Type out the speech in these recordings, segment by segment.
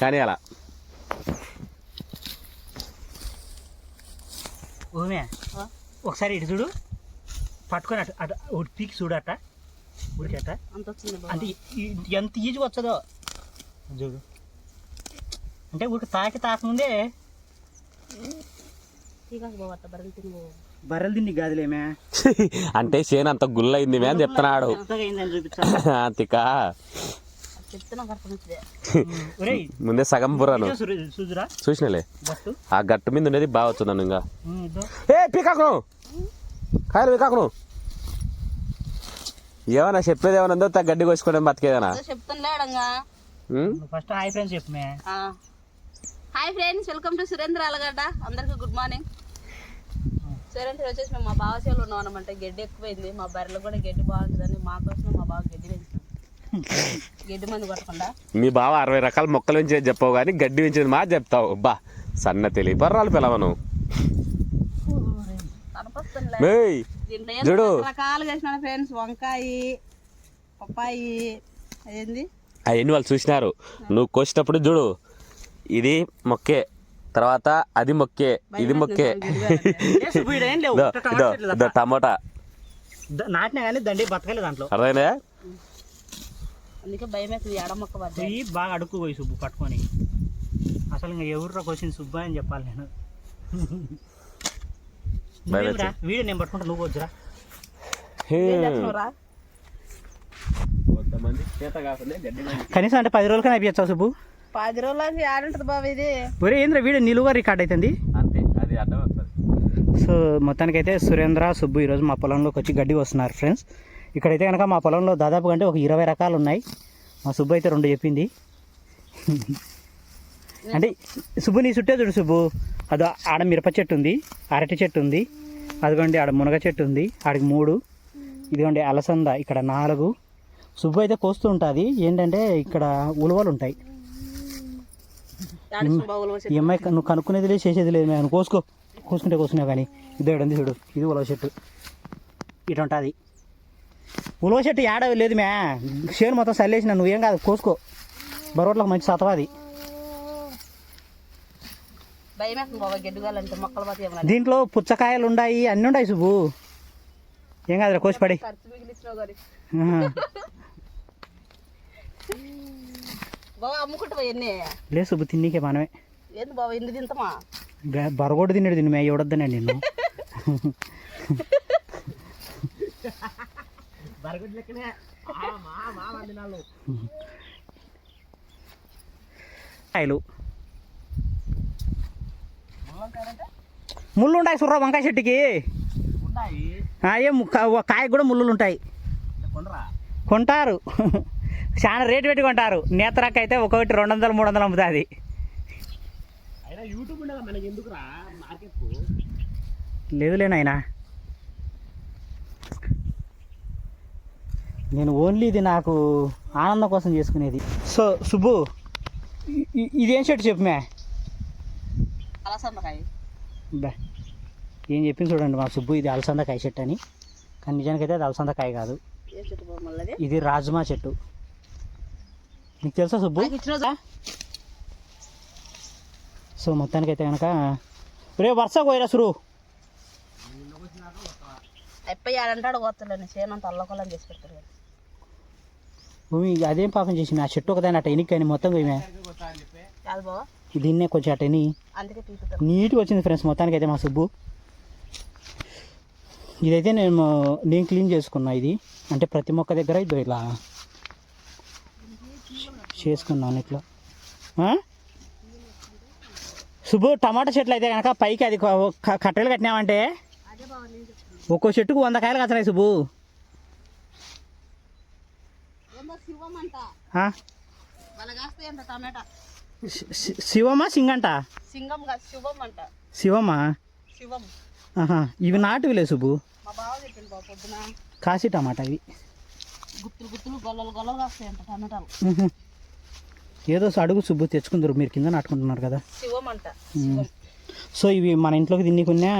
కానీ అలా. ఓమే ఒకసారి ఇటు చూడు. పట్టుకొని అటు అటు ఒకటి పీకి చూడు అట్ట ఉడికట అంత. అంటే ఎంత ఈజీగా వచ్చదో. చూడు. అంటే ఊరికి తాకి తాకముందే బర్రెలు తిండి గాదులేమే అంటే చేను అంత గుల్లయింది మే అని చెప్తున్నాడు. అయిందని ముందే సగం బుర్రను. చూసినలే. బట్టు. ఆ గట్టు మీద ఉండేది బాగా వచ్చిందను ఇంకా. ఏ పీకాకును! కాయలు పీకాకును! ఏమన్నా చెప్పేది ఏమన్నా ఉందో? తా గడ్డి కోసుకోవడం బతికేదనా ఫస్ట్ హాయ్ ఫ్రెండ్స్ చెప్పు మే. Hi friends welcome to Surendra Alagadda. అందరికీ గుడ్ మార్నింగ్ సురేంద్ర వచ్చేసి మేము మా బావ సేవలో ఉన్నాం అనమాట గడ్డి ఎక్కువైంది. మా బర్రెలకు కూడా గడ్డి బాగుంటుందని మా కోసం మా బావ గడ్డి పెంచుతాం గడ్డి మంది కొట్టకుండా. మీ బావ అరవై రకాల మొక్కలు పెంచేది చెప్పావు కానీ గడ్డి పెంచేది మా చెప్తావు. బా సన్న తెలియ పర్రాలు పిలవను. చూడు. ఏం రకాలుగా వేసినాడు ఫ్రెండ్స్. వంకాయ పప్పాయి అదేంది? అవన్నీ వాళ్ళు చూసినారు. నువ్వు కోసేటప్పుడు చూడు. ఇది మొక్కే. తర్వాత అది మొక్కే. ఇది మొక్కే. టమాటా. నాటినా కానీ దండి బతకలేదు దాంట్లో. అర్థమైనా అందుకే భయం అవుతుంది ఎడమొక్క పోయి బాగా అడుక్కు పోయి సుబ్బు పట్టుకొని. అసలు ఇంకా ఎవరు వచ్చింది సుబ్బు అని చెప్పాలి నేను. నువ్వేమిరా? వీడియో నేను పట్టుకుంటా నువ్వు వచ్చురా చేస్తున్నావురా? కొంతమంది చేత కాకుండా గడ్డి కనీసం అంటే పది రోజులకైనా అయిపోయచ్చావు సుబ్బు? పది రోజులకి ఆడుంటది బాబు ఇది. ఒరే ఏంద్ర వీడియో నిలువుగా రికార్డ్ అవుతుంది అంతే అది అడ్డం వస్తుంది సో మొత్తానికైతే సురేంద్ర సుబ్బు ఈరోజు మా పొలంలోకి వచ్చి గడ్డి వస్తున్నారు ఫ్రెండ్స్. ఇక్కడైతే కనుక మా పొలంలో దాదాపు అంటే ఒక ఇరవై రకాలు ఉన్నాయి. మా సుబ్బు అయితే రెండు చెప్పింది. అంటే సుబ్బు నీ చుట్టే చూడు సుబ్బు. అదో ఆడ మిరప చెట్టు ఉంది అరటి చెట్టు ఉంది అదిగోండి ఆడ మునగ చెట్టు ఉంది ఆడికి మూడు ఇదిగోండి అలసంద ఇక్కడ నాలుగు. సుబ్బు అయితే కోస్తూ ఉంటుంది ఏంటంటే ఇక్కడ ఉలవలు ఉంటాయి. ఈ అమ్మాయి నువ్వు కనుక్కునేది లేదు చేసేది లేదు మేము కోసుకో కోసుకుంటే కోసుకున్నావు కానీ. ఇదో ఉంది చూడు ఇది ఉలవ చెట్టు. ఇటు ఉంటుంది ఉలవ చెట్టు ఏడ లేదు మ్యా. షేర్ మొత్తం చల్లేసిన నువ్వేం కాదు కోసుకో. బరోట్లకు మంచి సతవాది దీంట్లో పుచ్చకాయలు ఉన్నాయి అన్నీ ఉన్నాయి సుబ్బు. ఏం కాదురా కోసిపడి అమ్ముకుంటావా ఎన్ని లేదు సుబ్బు తిన్నీకే మనమే. ఏంది బాబా ఎన్ని తింటామా? గ- బరగొడ్డు మే కాయలు. ముళ్ళు ఉంటాయి సుర్రా వంకాయ చెట్టుకి. ఆ, ఏం కా- ఒక కాయకు కూడా ముళ్ళులు ఉంటాయి కొంటారు. చాలా రేటు పెట్టి కొంటారు. నేతరాక అయితే ఒకటి రెండు వందలు మూడు వందలు అమ్ముతుంది యూట్యూబ్ ఉండగా నేను ఓన్లీ ఇది నాకు ఆనందం కోసం చేసుకునేది. సో సుబ్బు ఇదేం చెట్టు చెప్పు మే? అలసందకాయ. బా ఏం చెప్పింది చూడండి మా సుబ్బు ఇది అలసందకాయ చెట్టు అని. కానీ నిజానికైతే అది అలసందకాయ కాదు. ఇది రాజ్మా చెట్టు నీకు తెలుసా సుబ్బు సో మొత్తానికైతే కనుక రే వర్ష పోయిరా సురు. అప్పయ్య ఆడంటాడు పోతలేను చేనంత అల్లకొల్లని చేసి పెడతారు. భూమి అదేం పాపం చేసింది? ఆ చెట్టు ఒకదాని ఎనికి కానీ మొత్తం బాబా దీన్నే కొంచెం అట్ట ఎని. నీట్గా వచ్చింది ఫ్రెండ్స్ మొత్తానికి అయితే మా సుబ్బు. ఇదైతే నేను నేను క్లీన్ చేసుకున్నా ఇది. అంటే ప్రతి మొక్క దగ్గర ఇది ఇట్లా చేసుకున్నాను ఇట్లా? సుబ్బు టమాటా చెట్లు అయితే కనుక పైకి అది కట్టెలు కట్టినామంటే ఒక్కో చెట్టుకు వంద కాయలు కాస్తున్నాయి సుబ్బు శివం అంట ఆ? బలగాస్తాయి అంట టమాటా శి- శి- శివమా సింగంట? సింగం కాదు శివం అంట శివమా ఇవి నాటువిలే సుబ్బు. కాశీ టమాటా ఇవి. గుత్తులు గుత్తులు గొల్లలు గొల్లలు టమాటాలు. ఏదో అడుగు సుబ్బు తెచ్చుకుందరు మీరు కింద నాటుకుంటున్నారు కదా. సో ఇవి మన ఇంట్లోకి తిన్నికున్నా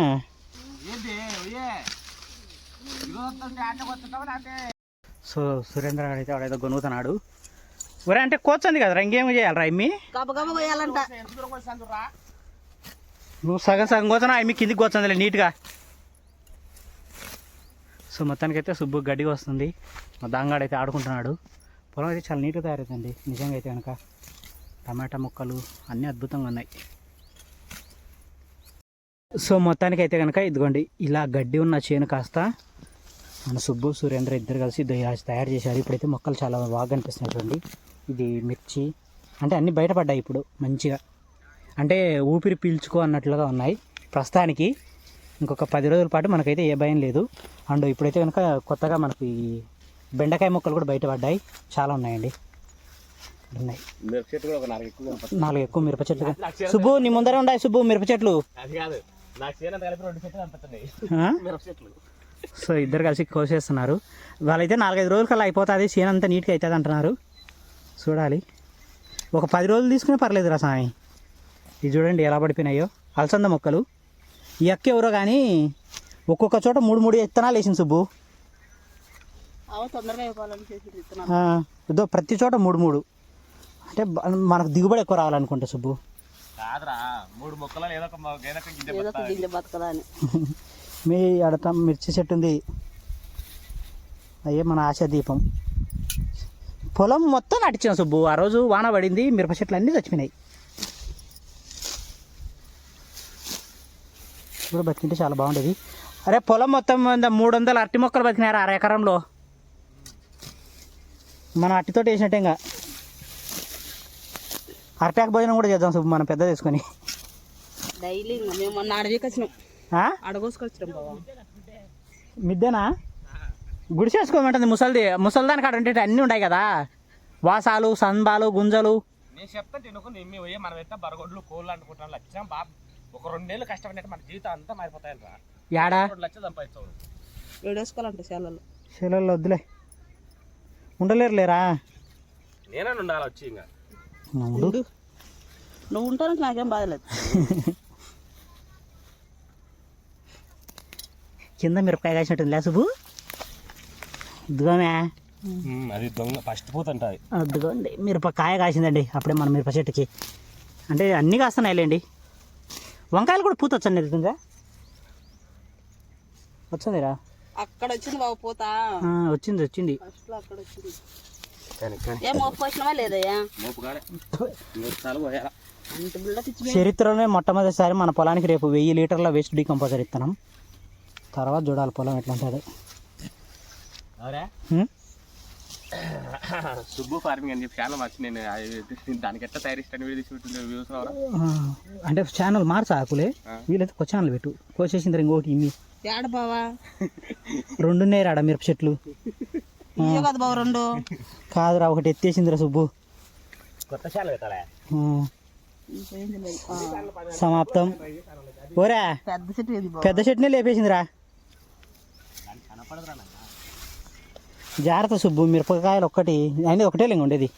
సో సురేంద్ర గారు అయితే వాడేదో గొనుగుతున్నాడు. ఒరే అంటే కూర్చుంది కదా ఇంకేం చేయాలరా పోయాలంట నువ్వు సగం సగం కూర్చున్నా అమ్మి కిందికి కూర్చుందిలే నీట్గా. సో మొత్తానికైతే సుబ్బు గడ్డిగా వస్తుంది. మా దాంగాడు అయితే ఆడుకుంటున్నాడు. పొలం అయితే చాలా నీట్గా తయారైందండి నిజంగా అయితే కనుక టమాటా మొక్కలు అన్నీ అద్భుతంగా ఉన్నాయి. సో మొత్తానికి అయితే కనుక ఇదిగోండి ఇలా గడ్డి ఉన్న చేను కాస్త మన సుబ్బు సురేంద్ర ఇద్దరు కలిసి తయారు చేశారు. ఇప్పుడైతే మొక్కలు చాలా బాగా కనిపిస్తున్నాయి చూడండి. ఇది మిర్చి. అంటే అన్నీ బయటపడ్డాయి ఇప్పుడు మంచిగా. అంటే ఊపిరి పీల్చుకో అన్నట్లుగా ఉన్నాయి. ప్రస్తుతానికి ఇంకొక పది రోజుల పాటు మనకైతే ఏ భయం లేదు. అండ్ ఇప్పుడైతే కనుక కొత్తగా మనకి బెండకాయ మొక్కలు కూడా బయటపడ్డాయి. చాలా ఉన్నాయండి. ఉన్నాయి. నాలుగు ఎక్కువ మిరప చెట్లు. సుబ్బు నీ ముందరే ఉన్నాయి సుబ్బు మిరప చెట్లు. సో ఇద్దరు కలిసి కోసేస్తున్నారు వాళ్ళైతే నాలుగైదు రోజుల కల్లా అయిపోతుంది చేను అంతా నీట్గా అవుతుంది అంటున్నారు. చూడాలి. ఒక పది రోజులు తీసుకునే పర్లేదు రా స్వామి ఇది చూడండి ఎలా పడిపోయినాయో. అలసంద మొక్కలు. ఈ అక్క ఎవరో కానీ ఒక్కొక్క చోట మూడు మూడు విత్తనాలు వేసింది సుబ్బు. ఇదో ప్రతి చోట మూడు మూడు. అంటే మనకు దిగుబడి ఎక్కువ రావాలనుకుంటా సుబ్బు. కాదురా మూడు మొక్కలు ఏదో ఒక మొ- ఏదో ఒక గింజ ఏదో ఒక గింజ బతకదా అని మీ అడత మిర్చి చెట్టు ఉంది. అయ్యే మన ఆశ దీపం. పొలం మొత్తం నడిచాం సుబ్బు. ఆ రోజు వాన పడింది మిరప చెట్లు అన్నీ చచ్చిపోయినాయి. ఇప్పుడు బతికింటే చాలా బాగుండేది. అరే పొలం మొత్తం మూడు వందల అరటి మొక్కలు బతికినారు అర ఎకరంలో. మన అట్టితో వేసినట్టే ఇంకా. అరటాకు భోజనం కూడా చేద్దాం సుబ్బు మనం పెద్ద తీసుకొని డైలీ మేము మొన్న అడవికి వచ్చినాం మిద్దెనా? గుడిసేసుకోమంటుంది ముసలిది. ముసలిదానికి అక్కడ ఉంటే అన్నీ ఉన్నాయి కదా. వాసాలు సంబాలు గుంజలు. నేను చెప్తాను తినుకు నిమ్మి పోయి మనం అయితే బరగొడ్లు కోళ్ళు అనుకుంటాను లక్షం బాబు ఒక రెండేళ్ళు కష్టపడినట్టు మన జీవితం అంతా మారిపోతాయి రా యాడా? రెండు లక్షలు సంపాదించావు వేడేసుకోవాలంట శాలలో శిలలో వద్దులే. ఉండలేరు లేరా నేనే ఉండాలి వచ్చి ఇంకా. నువ్వు ఉంటానికి నాకేం బాధలేదు కింద మిరపకాయ కాసినట్టుంది. లే సుబ్బు. ఇదిగోమే. అది దొంగ ఫస్ట్ పూత అది. అదిగోండి మిరపకాయ కాసిందండి అప్పుడే మన మిరప చెట్టుకి. అంటే అన్నీ కాస్తున్నాయి లేండి వంకాయలు కూడా పూత వచ్చండి నిజంగా? వచ్చిందిరా అక్కడ వచ్చింది బాబు పోతా. ఆ, వచ్చింది వచ్చింది. అక్కడ వచ్చింది చరిత్రలోనే మొట్టమొదటిసారి మన పొలానికి రేపు వెయ్యి లీటర్ల వేస్ట్ డీకంపోజర్ ఇస్తున్నాం. తర్వాత చూడాలి పొలం ఎట్లా ఉంటుంది? సుబ్బు ఫార్మింగ్ అని చెప్పి ఛానల్ మార్చి నేను. అది- దానికి ఎట్లా తయారు ఇస్తాను వీడియో తీసుకుంటుండే వ్యూస్ అంటే ఛానల్ మార్చా ఆకులే. వీలైతే కొ ఛానల్ పెట్టు. కోసేసిన తర్వాత ఇంకోటి ఇమ్మి. ఏడ బావా? రెండున్నాయి రాడ మిరప చెట్లు? కదా బావ రెండు. కాదురా ఒకటి ఎత్తేసిందిరా సుబ్బు. కొత్త ఛానల్ పెట్టాలా? సమాప్తం. ఓరా పెద్ద చెట్టు పెద్ద చెట్టునే లేపేసిందిరా. జాగ్రత్త సుబ్బు మిరపకాయలు ఒక్కటి అనేది ఒకటే లింగ ఉండేది.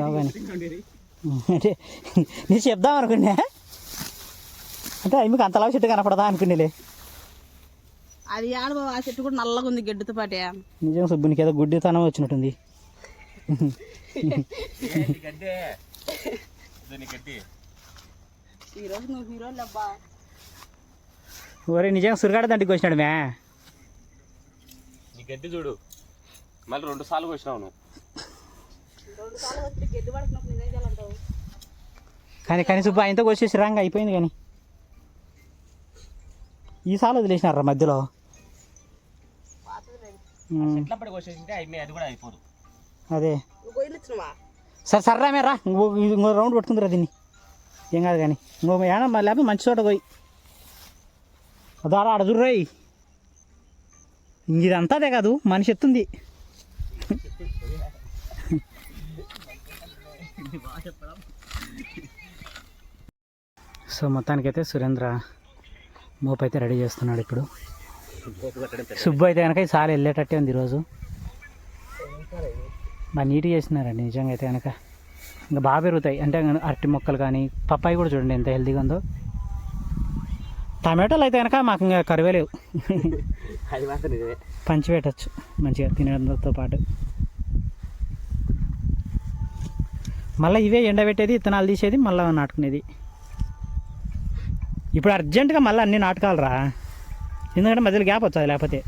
రావు కానీ అంటే నేను చెప్దాం అనుకున్నా. అంటే మీకు అంతలా చెట్టు కనపడదా అనుకునేలే అది బావ ఆ చెట్టు కూడా నల్లగా ఉంది గడ్డితో పాటే. నిజం సుబ్బునికి ఏదో గుడ్డితనం వచ్చినట్టుంది. ఒరే నిజంగా సురగాడ దండికి వచ్చినాడు నీ గడ్డి చూడు. మళ్ళీ రెండు సార్లు వచ్చినావు నువ్వు. రెండు సార్లు వచ్చి గడ్డి పడుతున్నప్పుడు నువ్వేం చేయాలంటావు? కానీ కానీ సుబ్బు ఆయనతో వచ్చేసి రాంగ్ అయిపోయింది కానీ. ఈ సార్లు వదిలేసినారా మధ్యలో? అది సరే సర్రా మే రా. ఇంకో ఇంకో రౌండ్ పట్టుకుందిరా దీన్ని. ఏం కాదు కానీ. ఇంకో ఏనా లేకపోతే మంచి చోట పోయి. అదారా ఆడ చూర్రాయి ఇదంతా అదే కాదు మనిషి ఎత్తుంది. సో మొత్తానికైతే సురేంద్ర మోపు అయితే రెడీ చేస్తున్నాడు ఇప్పుడు. సుబ్బు అయితే కనుక ఈసారి వెళ్ళేటట్టే ఉంది ఈరోజు. బాగా నీట్గా చేసినారండి నిజంగా అయితే కనుక ఇంకా బాగా పెరుగుతాయి. అంటే అరటి మొక్కలు కానీ పప్పాయి కూడా చూడండి ఎంత హెల్తీగా ఉందో. టమాటోలు అయితే కనుక మాకు ఇంకా కరువే లేవు. అది మాత్రం నిజమే. పంచి పెట్టచ్చు మంచిగా తినడంతో పాటు. మళ్ళీ ఇవే ఎండబెట్టేది ఇత్తనాలు తీసేది మళ్ళీ నాటుకునేది. ఇప్పుడు అర్జెంటుగా మళ్ళీ అన్ని నాటకాలరా? ఎందుకంటే మధ్యలో గ్యాప్ వచ్చాది లేకపోతే.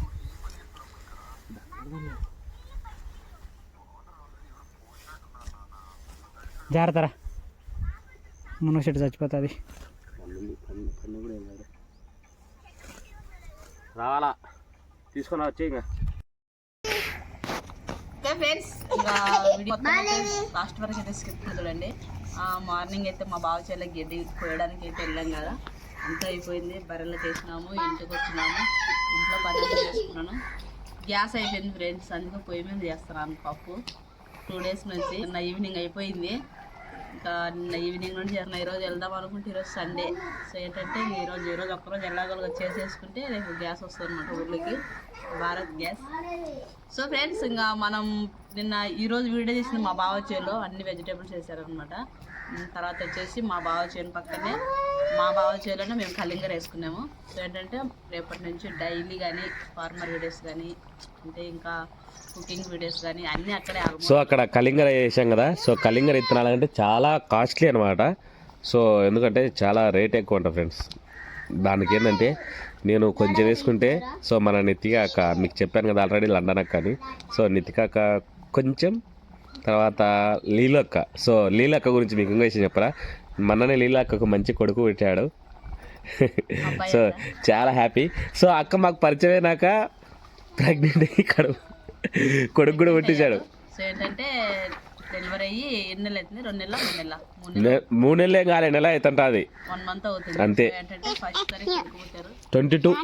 జాగ్రత్తరా మునగ చెట్టు చచ్చిపోతుంది. రావాలా? తీసుకుని వచ్చి ఇంకా. ఓకే ఫ్రెండ్స్ ఇంకా వీడియో లాస్ట్ వరకు అయితే స్కిప్ చూడండి. మార్నింగ్ అయితే మా బావ చెల్లెకి గడ్డి కోయడానికి అయితే వెళ్ళాం కదా. అంతా అయిపోయింది. బర్రెలకు వేసినాము ఇంటికి వచ్చినాము. ఇంట్లో పని అంతా చేసుకున్నాను. గ్యాస్ అయిపోయింది ఫ్రెండ్స్. అందుకే పొయ్యి మీద చేస్తున్నాను పప్పు. టూ డేస్ నుంచి. నిన్న ఈవినింగ్ అయిపోయింది. ఇంకా ఈవినింగ్ నుండి చేస్తున్నా ఈరోజు వెళ్దాం అనుకుంటే ఈరోజు సండే. సో ఏంటంటే ఈరోజు ఈరోజు ఒక్కరోజు ఎలాగోలుగా చేసేసుకుంటే రేపు గ్యాస్ వస్తుంది అనమాట ఊళ్ళకి భారత్ గ్యాస్. సో ఫ్రెండ్స్ ఇంకా మనం నిన్న ఈరోజు వీడియో చేసింది మా బావ చేలో అన్ని వెజిటేబుల్స్ వేసారనమాట తర్వాత వచ్చేసి మా బావ చేను పక్కనే మా బావ చేలోనే మేము కలింగర్ వేసుకున్నాము. సో ఏంటంటే రేపటి నుంచి డైలీ కానీ ఫార్మర్ వీడియోస్ కానీ అంటే ఇంకా కుకింగ్ వీడియోస్ కానీ అన్నీ అక్కడే సో అక్కడ కలింగర వేసాం కదా. సో కలింగర విత్తనాలు అంటే చాలా కాస్ట్లీ అనమాట సో ఎందుకంటే చాలా రేట్ ఎక్కువ ఉంటుంది ఫ్రెండ్స్. దానికి ఏంటంటే నేను కొంచెం వేసుకుంటే సో మన నితికాక మీకు చెప్పాను కదా ఆల్రెడీ లండన్ అక్క అని. సో నితికాక కొంచెం తర్వాత లీలక్క సో లీలక్క గురించి మీకు ఇంకా విషయం చెప్పరా? మొన్ననే లీలక్కకు మంచి కొడుకు పెట్టాడు. సో చాలా హ్యాపీ. సో అక్క మాకు పరిచయం అయినాక ప్రెగ్నెంట్ అయ్యి కడుపు కొడుకు కూడా పుట్టించాడు. సో ఏంటంటే డెలివరీ అయ్యి ఎన్ని నెలలు అవుతుంది? రెండు నెలల మూడు నెలల మూడు నెలలు నె- మూడు నెలలే కాలే నెల వన్ మంత్ అవుతుంది. అంతే. ఏంటంటే ఫస్ట్ తారీఖు ట్వంటీ టూ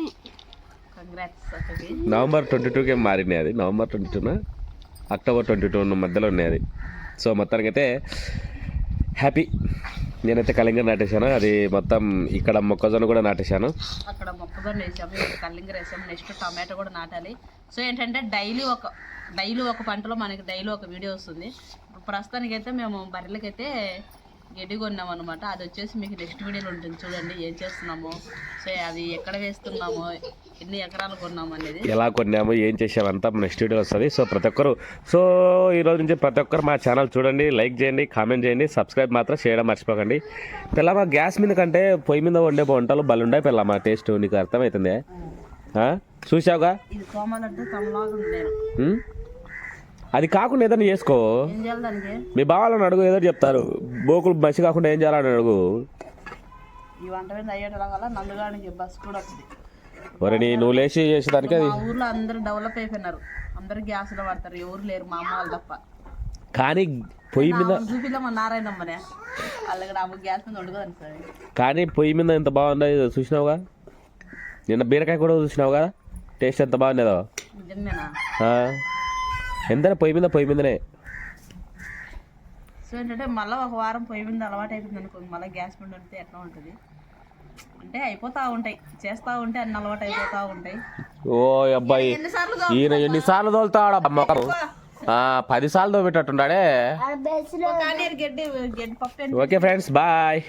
నవంబర్ ట్వంటీ టూకే మారినాయి అది. నవంబర్ ట్వంటీ టూన అక్టోబర్ ట్వంటీ టూ మధ్యలో ఉన్నాయి అది సో మొత్తానికైతే హ్యాపీ. నేనైతే కలింగర నాటేశాను. అది మొత్తం ఇక్కడ మొక్కజొన్న కూడా నాటేశాను. అక్కడ మొక్కజొన్న వేసాము ఇక్కడ కల్లింగర వేసాము. నెక్స్ట్ టమాటో కూడా నాటాలి. సో ఏంటంటే డైలీ ఒక డైలీ ఒక పంటలో మనకి డైలీ ఒక వీడియో వస్తుంది. ఇప్పుడు మేము బర్రెలకైతే గడ్డి కొన్నాం అనమాట అది వచ్చేసి మీకు నెక్స్ట్ వీడియోలో ఉంటుంది. చూడండి ఏం చేస్తున్నాము. సో అది ఎక్కడ వేస్తున్నాము ఎన్ని ఎకరాలు కొన్నాము అనేది. ఎలా కొన్నాము ఏం చేసామంతా నెక్స్ట్ వీడియో వస్తుంది. సో ప్రతి ఒక్కరు సో ఈ రోజు నుంచి ప్రతి ఒక్కరు మా ఛానల్ చూడండి లైక్ చేయండి కామెంట్ చేయండి సబ్స్క్రైబ్ మాత్రం చేయడం మర్చిపోకండి. పిల్లమా గ్యాస్ మీద కంటే పొయ్యి మీద వండే వంటలు బలుండే పిల్లమా టేస్ట్ నీకు అర్థమవుతుంది ఆ? చూసావుగా ఇది కోమాలంటే తమలాగా ఉంది నేను ఉం? అది కాకుండా ఏదైనా చేసుకో. మీ బావాలని అడుగు ఏదో చెప్తారు. బోకులు మసి కాకుండా ఏం చేయాలని అడుగు. ఈ వంట మీద అయ్యేటలా వల్ల నందుగానికి బస్ కూడా వస్తుంది. మరి నీ నువ్వు లేచి చేసేదానికి అది. ఊర్లో అందరూ డెవలప్ అయిపోయినారు. అందరు గ్యాస్లో పడతారు ఎవరు లేరు మా అమ్మ వాళ్ళు తప్ప. కానీ పొయ్యి మీద చూపిద్దాం నారాయణమ్మనే వాళ్ళకి నాకు గ్యాస్ మీద వండుకోదని సార్. కానీ పొయ్యి మీద ఎంత బాగుందో చూసినావుగా? నిన్న బీరకాయ కూడా చూసినావుగా? టేస్ట్ ఎంత బాగుండేదో? నిజమేనా. ఎంతైనా పొయ్యి మీద పొయ్యి మీదనే. సో ఏంటంటే మళ్ళీ ఒక వారం పొయ్యి మీద అలవాటు అయిపోయింది అనుకో మళ్ళీ గ్యాస్ మీద వండితే ఎట్లా ఉంటుంది? అంటే అయిపోతా ఉంటాయి చేస్తూ ఉంటే అన్ని అలవాటు అయిపోతూ ఉంటాయి. ఓ అబ్బాయి ఈయన ఎన్నిసార్లు తోలుతాడు? మొక్కను పది సార్లు పప్పు ఓకే ఫ్రెండ్స్ బాయ్.